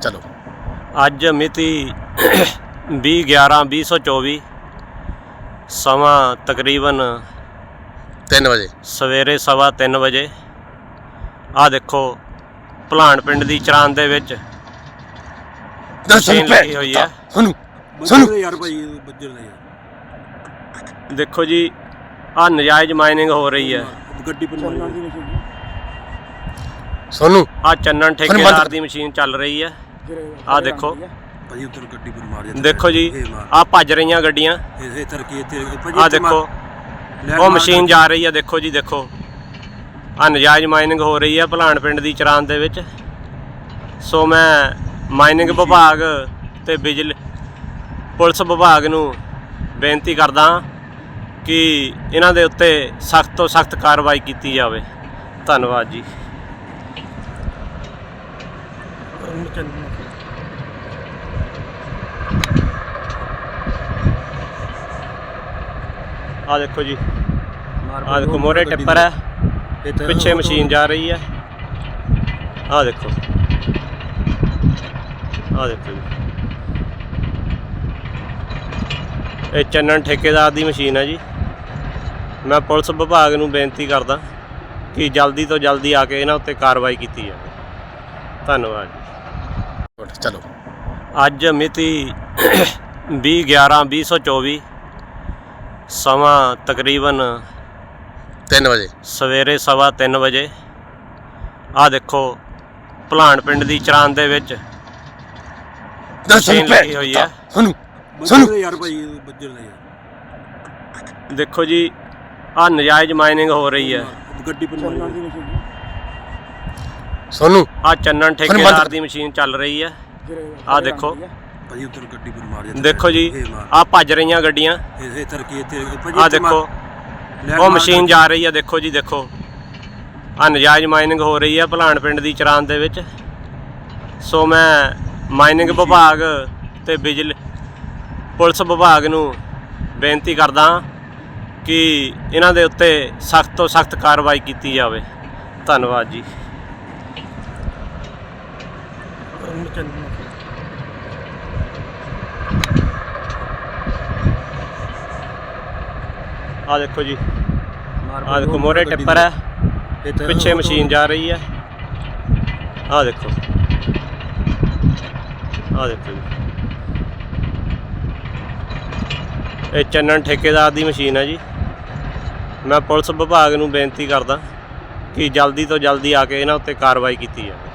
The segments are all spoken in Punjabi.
ਚਲੋ। ਅੱਜ ਮਿਤੀ 20/11/2024 ਸਮਾਂ ਤਕਰੀਬਨ 3 ਵਜੇ। ਸਵੇਰੇ ਸਵਾ ਤਿੰਨ ਵਜੇ। ਆ ਦੇਖੋ ਭਲਾਣ ਪਿੰਡ ਦੀ ਚਰਾਨ ਦੇ ਵਿੱਚ ਮਸ਼ੀਨ ਲੱਗੀ ਹੋਈ ਹੈ। ਸੁਣੋ ਬੱਜਰ ਯਾਰ ਭਾਈ ਬੱਜਰ ਯਾਰ। ਦੇਖੋ ਜੀ ਆ ਨਜਾਇਜ਼ ਮਾਈਨਿੰਗ ਹੋ ਰਹੀ ਹੈ। ਗੱਡੀ ਪਰ ਸੋਨੂੰ? ਆ ਚੰਨਣ ਠੇਕੇਦਾਰ ਦੀ ਮਸ਼ੀਨ ਚੱਲ ਰਹੀ ਹੈ। ਆ ਦੇਖੋ। ਭਾਈ ਉਧਰ ਗੱਡੀ ਪਰ ਮਾਰ ਜਾਂਦਾ ਦੇਖੋ ਜੀ ਆ ਭੱਜ ਰਹੀਆਂ ਗੱਡੀਆਂ। ਇਹ ਤਰਕੀ ਇੱਥੇ ਭਾਜੀ ਆ। ਦੇਖੋ ਉਹ ਮਸ਼ੀਨ ਜਾ ਰਹੀ ਹੈ ਦੇਖੋ ਜੀ ਦੇਖੋ। ਆ ਨਜਾਇਜ਼ ਮਾਈਨਿੰਗ ਹੋ ਰਹੀ ਹੈ ਭਲਾਣ ਪਿੰਡ ਦੀ ਚਰਾਨ ਦੇ ਵਿੱਚ। ਸੋ ਮੈਂ ਮਾਈਨਿੰਗ ਵਿਭਾਗ ਤੇ ਬਿਜਲੀ ਪੁਲਿਸ ਵਿਭਾਗ ਨੂੰ ਬੇਨਤੀ ਕਰਦਾ ਹਾਂ ਕਿ ਇਹਨਾਂ ਦੇ ਉੱਤੇ ਸਖਤ ਤੋਂ ਸਖਤ ਕਾਰਵਾਈ ਕੀਤੀ ਜਾਵੇ। ਧੰਨਵਾਦ ਜੀ। ਆ ਦੇਖੋ ਜੀ। ਆ ਦੇਖੋ ਮੋਰੇ ਟਿੱਪਰ ਹੈ। ਪਿੱਛੇ ਮਸ਼ੀਨ ਜਾ ਰਹੀ ਹੈ। ਆ ਦੇਖੋ। ਆ ਦੇਖੋ ਜੀ। ਇਹ ਚੰਨਣ ਠੇਕੇਦਾਰ ਦੀ ਮਸ਼ੀਨ ਹੈ ਜੀ। ਮੈਂ ਪੁਲਿਸ ਵਿਭਾਗ ਨੂੰ ਬੇਨਤੀ ਕਰਦਾ ਕਿ ਜਲਦੀ ਤੋਂ ਜਲਦੀ ਆ ਕੇ ਇਹਨਾਂ ਉੱਤੇ ਕਾਰਵਾਈ ਕੀਤੀ ਜਾਵੇ। ਧੰਨਵਾਦ ਜੀ। ਚਲੋ। ਅੱਜ ਮਿਤੀ 20/11/2024 ਸਮਾਂ ਤਕਰੀਬਨ 3 ਵਜੇ। ਸਵੇਰੇ ਸਵਾ ਤਿੰਨ ਵਜੇ। ਆ ਦੇਖੋ ਭਲਾਣ ਪਿੰਡ ਦੀ ਚਰਾਨ ਦੇ ਵਿੱਚ ਮਸ਼ੀਨ ਲੱਗੀ ਹੋਈ ਹੈ। ਸੁਣੋ ਬੱਜਰ ਯਾਰ ਭਾਈ ਬੱਜਰ ਦਾ ਯਾਰ। ਦੇਖੋ ਜੀ ਆ ਨਜਾਇਜ਼ ਮਾਈਨਿੰਗ ਹੋ ਰਹੀ ਹੈ। ਗੱਡੀ ਪਰ ਸੋਨੂੰ। ਆ ਚੰਨਣ ਠੇਕੇਦਾਰ ਦੀ ਮਸ਼ੀਨ ਚੱਲ ਰਹੀ ਹੈ। ਆ। ਦੇਖੋ। ਭਾਜੀ ਉਧਰ ਗੱਡੀ ਪਰ ਮਾਰ ਜਾਂਦਾ ਦੇਖੋ ਜੀ ਆ ਭੱਜ ਰਹੀਆਂ ਗੱਡੀਆਂ। ਇਹ ਤਰਕੀ ਇੱਥੇ ਭਾਜੀ ਆ। ਦੇਖੋ ਉਹ ਮਸ਼ੀਨ ਜਾ ਰਹੀ ਹੈ ਦੇਖੋ ਜੀ ਦੇਖੋ। ਆ ਨਜਾਇਜ਼ ਮਾਈਨਿੰਗ ਹੋ ਰਹੀ ਹੈ ਭਲਾਣ ਪਿੰਡ ਦੀ ਚਰਾਨ ਦੇ ਵਿੱਚ। ਸੋ ਮੈਂ ਮਾਈਨਿੰਗ ਵਿਭਾਗ ਤੇ ਬਿਜਲੀ ਪੁਲਿਸ ਵਿਭਾਗ ਨੂੰ ਬੇਨਤੀ ਕਰਦਾ ਹਾਂ ਕਿ ਇਹਨਾਂ ਦੇ ਉੱਤੇ ਸਖਤ ਤੋਂ ਸਖਤ ਕਾਰਵਾਈ ਕੀਤੀ ਜਾਵੇ। ਧੰਨਵਾਦ ਜੀ। ਆ ਦੇਖੋ ਜੀ। ਆ ਦੇਖੋ ਮੋਰੇ ਟਿੱਪਰ ਹੈ। ਪਿੱਛੇ ਮਸ਼ੀਨ ਜਾ ਰਹੀ ਹੈ। ਆ ਦੇਖੋ। ਆ ਦੇਖੋ ਜੀ। ਇਹ ਚੰਨਣ ਠੇਕੇਦਾਰ ਦੀ ਮਸ਼ੀਨ ਹੈ ਜੀ। ਮੈਂ ਪੁਲਿਸ ਵਿਭਾਗ ਨੂੰ ਬੇਨਤੀ ਕਰਦਾ ਕਿ ਜਲਦੀ ਤੋਂ ਜਲਦੀ ਆ ਕੇ ਇਹਨਾਂ ਉੱਤੇ ਕਾਰਵਾਈ ਕੀਤੀ ਜਾਵੇ।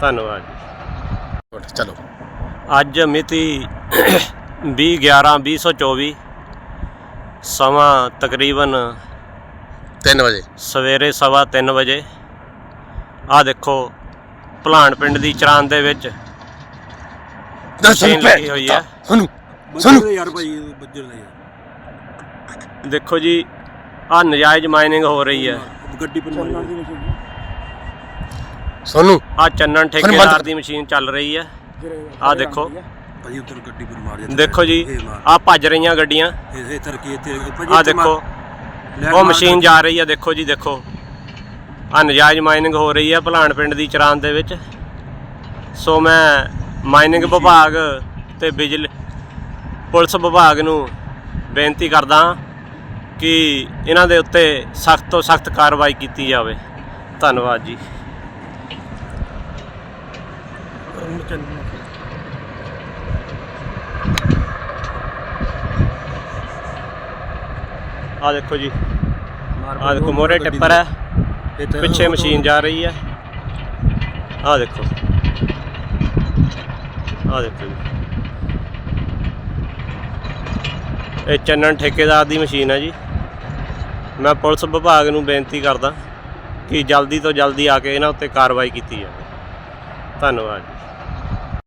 ਧੰਨਵਾਦ ਜੀ। ਚਲੋ। ਅੱਜ ਮਿਤੀ 20/11/2024 ਸਮਾਂ ਤਕਰੀਬਨ 3 ਵਜੇ। ਸਵੇਰੇ ਸਵਾ ਤਿੰਨ ਵਜੇ। ਆ ਦੇਖੋ ਭਲਾਣ ਪਿੰਡ ਦੀ ਚਰਾਨ ਦੇ ਵਿੱਚ ਮਸ਼ੀਨ ਲੱਗੀ ਹੋਈ ਹੈ। ਸੁਣੋ ਬੱਜਰ ਯਾਰ ਭਾਈ ਬੱਜਰ ਯਾਰ। ਦੇਖੋ ਜੀ ਆ ਨਜਾਇਜ਼ ਮਾਈਨਿੰਗ ਹੋ ਰਹੀ ਹੈ। ਗੱਡੀ ਪਰ ਸੋਨੂੰ? ਆ ਚੰਨਣ ਠੇਕੇਦਾਰ ਦੀ ਮਸ਼ੀਨ ਚੱਲ ਰਹੀ ਹੈ। ਆ ਦੇਖੋ। ਭਾਜੀ ਉਧਰ ਗੱਡੀ ਪਰ ਮਾਰ ਜਾਂਦਾ ਦੇਖੋ ਜੀ ਆ ਭੱਜ ਰਹੀਆਂ ਗੱਡੀਆਂ। ਇਹ ਤਰਕੀ ਇੱਥੇ ਭਾਜੀ ਆ। ਦੇਖੋ ਉਹ ਮਸ਼ੀਨ ਜਾ ਰਹੀ ਹੈ ਦੇਖੋ ਜੀ ਦੇਖੋ। ਆ ਨਜਾਇਜ਼ ਮਾਈਨਿੰਗ ਹੋ ਰਹੀ ਹੈ ਭਲਾਣ ਪਿੰਡ ਦੀ ਚਰਾਨ ਦੇ ਵਿੱਚ। ਸੋ ਮੈਂ ਮਾਈਨਿੰਗ ਵਿਭਾਗ ਤੇ ਬਿਜਲੀ ਪੁਲਿਸ ਵਿਭਾਗ ਨੂੰ ਬੇਨਤੀ ਕਰਦਾ ਹਾਂ ਕਿ ਇਹਨਾਂ ਦੇ ਉੱਤੇ ਸਖਤ ਤੋਂ ਸਖਤ ਕਾਰਵਾਈ ਕੀਤੀ ਜਾਵੇ। ਧੰਨਵਾਦ ਜੀ। ਆ। ਦੇਖੋ ਜੀ। ਆ ਦੇਖੋ ਮੋਰੇ ਟਿੱਪਰ ਹੈ। ਪਿੱਛੇ ਮਸ਼ੀਨ ਜਾ ਰਹੀ ਹੈ। ਆ ਦੇਖੋ। ਆ ਦੇਖੋ ਜੀ। ਇਹ ਚੰਨਣ ਠੇਕੇਦਾਰ ਦੀ ਮਸ਼ੀਨ ਹੈ ਜੀ। ਮੈਂ ਪੁਲਿਸ ਵਿਭਾਗ ਨੂੰ ਬੇਨਤੀ ਕਰਦਾ ਕਿ ਜਲਦੀ ਤੋਂ ਜਲਦੀ ਆ ਕੇ ਇਹਨਾਂ ਉੱਤੇ ਕਾਰਵਾਈ ਕੀਤੀ ਜਾਵੇ। ਧੰਨਵਾਦ ਜੀ।